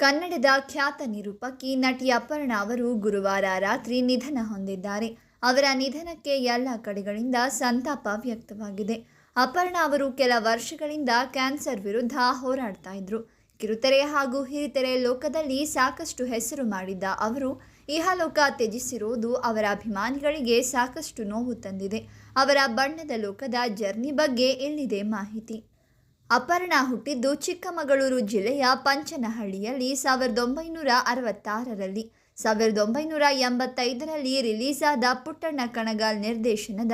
ಕನ್ನಡದ ಖ್ಯಾತ ನಿರೂಪಕಿ ನಟಿ ಅಪರ್ಣ ಅವರು ಗುರುವಾರ ರಾತ್ರಿ ನಿಧನ ಹೊಂದಿದ್ದಾರೆ. ಅವರ ನಿಧನಕ್ಕೆ ಎಲ್ಲ ಕಡೆಗಳಿಂದ ಸಂತಾಪ ವ್ಯಕ್ತವಾಗಿದೆ. ಅಪರ್ಣ ಅವರು ಕೆಲ ವರ್ಷಗಳಿಂದ ಕ್ಯಾನ್ಸರ್ ವಿರುದ್ಧ ಹೋರಾಡ್ತಾ ಇದ್ರು. ಕಿರುತೆರೆ ಹಾಗೂ ಹಿರಿತೆರೆ ಲೋಕದಲ್ಲಿ ಸಾಕಷ್ಟು ಹೆಸರು ಮಾಡಿದ್ದ ಅವರು, ಇಹಲೋಕ ತ್ಯಜಿಸಿರುವುದು ಅವರ ಅಭಿಮಾನಿಗಳಿಗೆ ಸಾಕಷ್ಟು ನೋವು ತಂದಿದೆ. ಅವರ ಬಣ್ಣದ ಲೋಕದ ಜರ್ನಿ ಬಗ್ಗೆ ಇಲ್ಲಿದೆ ಮಾಹಿತಿ. ಅಪರ್ಣಾ ಹುಟ್ಟಿದ್ದು ಚಿಕ್ಕಮಗಳೂರು ಜಿಲ್ಲೆಯ ಪಂಚನಹಳ್ಳಿಯಲ್ಲಿ ಸಾವಿರದ ಒಂಬೈನೂರ ಅರವತ್ತಾರರಲ್ಲಿ. ಸಾವಿರದ ಒಂಬೈನೂರ ಎಂಬತ್ತೈದರಲ್ಲಿ ರಿಲೀಸ್ ಆದ ಪುಟ್ಟಣ್ಣ ಕಣಗಾಲ್ ನಿರ್ದೇಶನದ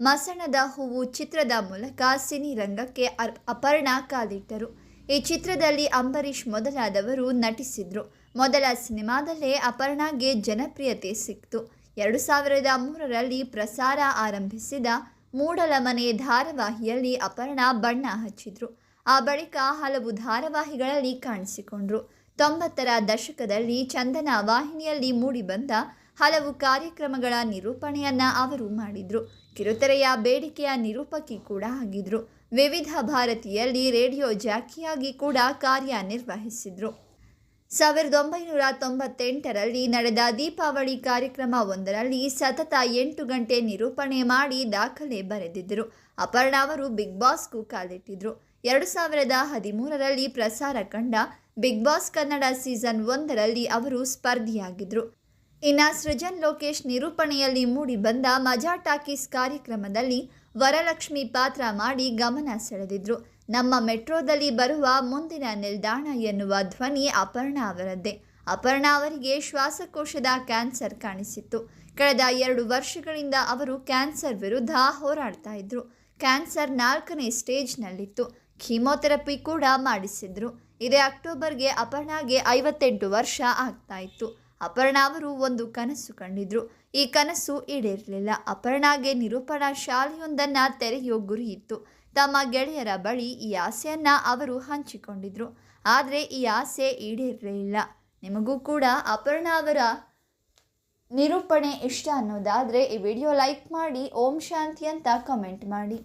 ಮಸಣದ ಹೂವು ಚಿತ್ರದ ಮೂಲಕ ಸಿನಿರಂಗಕ್ಕೆ ಅರ್, ಅಪರ್ಣಾ ಕಾಲಿಟ್ಟರು. ಈ ಚಿತ್ರದಲ್ಲಿ ಅಂಬರೀಷ್ ಮೊದಲಾದವರು ನಟಿಸಿದ್ರು. ಮೊದಲ ಸಿನಿಮಾದಲ್ಲೇ ಅಪರ್ಣಾಗೆ ಜನಪ್ರಿಯತೆ ಸಿಕ್ತು. ಎರಡು ಸಾವಿರದ ಮೂರರಲ್ಲಿ ಪ್ರಸಾರ ಆರಂಭಿಸಿದ ಮೂಡಲಮನೆ ಧಾರಾವಾಹಿಯಲ್ಲಿ ಅಪರ್ಣ ಬಣ್ಣ ಹಚ್ಚಿದ್ರು. ಆ ಬಳಿಕ ಹಲವು ಧಾರಾವಾಹಿಗಳಲ್ಲಿ ಕಾಣಿಸಿಕೊಂಡ್ರು. ತೊಂಬತ್ತರ ದಶಕದಲ್ಲಿ ಚಂದನ ವಾಹಿನಿಯಲ್ಲಿ ಮೂಡಿಬಂದ ಹಲವು ಕಾರ್ಯಕ್ರಮಗಳ ನಿರೂಪಣೆಯನ್ನ ಅವರು ಮಾಡಿದ್ರು. ಕಿರುತೆರೆಯ ಬೇಡಿಕೆಯ ನಿರೂಪಕಿ ಕೂಡ ಆಗಿದ್ರು. ವಿವಿಧ ಭಾರತಿಯಲ್ಲಿ ರೇಡಿಯೋ ಜಾಕಿಯಾಗಿ ಕೂಡ ಕಾರ್ಯನಿರ್ವಹಿಸಿದ್ರು. ಸಾವಿರದ ಒಂಬೈನೂರ ತೊಂಬತ್ತೆಂಟರಲ್ಲಿ ನಡೆದ ದೀಪಾವಳಿ ಕಾರ್ಯಕ್ರಮ ಒಂದರಲ್ಲಿ ಸತತ ಎಂಟು ಗಂಟೆ ನಿರೂಪಣೆ ಮಾಡಿ ದಾಖಲೆ ಬರೆದಿದ್ದರು. ಅಪರ್ಣ ಅವರು ಬಿಗ್ ಬಾಸ್ಗೂ ಕಾಲಿಟ್ಟಿದ್ರು. ಎರಡು ಸಾವಿರದ ಹದಿಮೂರರಲ್ಲಿ ಪ್ರಸಾರ ಕಂಡ ಬಿಗ್ ಬಾಸ್ ಕನ್ನಡ ಸೀಸನ್ ಒಂದರಲ್ಲಿ ಅವರು ಸ್ಪರ್ಧಿಯಾಗಿದ್ದರು ಇನ್ನು ಸೃಜನ್ ಲೋಕೇಶ್ ನಿರೂಪಣೆಯಲ್ಲಿ ಮೂಡಿಬಂದ ಮಜಾ ಟಾಕೀಸ್ ಕಾರ್ಯಕ್ರಮದಲ್ಲಿ ವರಲಕ್ಷ್ಮಿ ಪಾತ್ರ ಮಾಡಿ ಗಮನ ಸೆಳೆದಿದ್ರು. ನಮ್ಮ ಮೆಟ್ರೋದಲ್ಲಿ ಬರುವ ಮುಂದಿನ ನಿಲ್ದಾಣ ಎನ್ನುವ ಧ್ವನಿ ಅಪರ್ಣಾ ಅವರದ್ದೇ. ಅಪರ್ಣಾ ಅವರಿಗೆ ಶ್ವಾಸಕೋಶದ ಕ್ಯಾನ್ಸರ್ ಕಾಣಿಸಿತ್ತು. ಕಳೆದ ಎರಡು ವರ್ಷಗಳಿಂದ ಅವರು ಕ್ಯಾನ್ಸರ್ ವಿರುದ್ಧ ಹೋರಾಡ್ತಾ ಇದ್ರು. ಕ್ಯಾನ್ಸರ್ ನಾಲ್ಕನೇ ಸ್ಟೇಜ್ನಲ್ಲಿತ್ತು. ಕೀಮೋಥೆರಪಿ ಕೂಡ ಮಾಡಿಸಿದ್ರು. ಇದೇ ಅಕ್ಟೋಬರ್ಗೆ ಅಪರ್ಣಾಗೆ ಐವತ್ತೆಂಟು ವರ್ಷ ಆಗ್ತಾ ಇತ್ತು. ಅಪರ್ಣಾ ಅವರು ಒಂದು ಕನಸು ಕಂಡಿದ್ರು. ಈ ಕನಸು ಈಡೇರಲಿಲ್ಲ. ಅಪರ್ಣಾಗೆ ನಿರೂಪಣಾ ಶಾಲೆಯೊಂದನ್ನು ತೆರೆಯೋ ಗುರಿ ಇತ್ತು. ತಮ್ಮ ಗೆಳೆಯರ ಬಳಿ ಈ ಆಸೆಯನ್ನು ಅವರು ಹಂಚಿಕೊಂಡಿದ್ರು. ಆದರೆ ಈ ಆಸೆ ಈಡೇರಲಿಲ್ಲ. ನಿಮಗೂ ಕೂಡ ಅಪರ್ಣ ಅವರ ನಿರೂಪಣೆ ಇಷ್ಟ ಅನ್ನೋದಾದರೆ ಈ ವಿಡಿಯೋ ಲೈಕ್ ಮಾಡಿ, ಓಂ ಶಾಂತಿ ಅಂತ ಕಮೆಂಟ್ ಮಾಡಿ.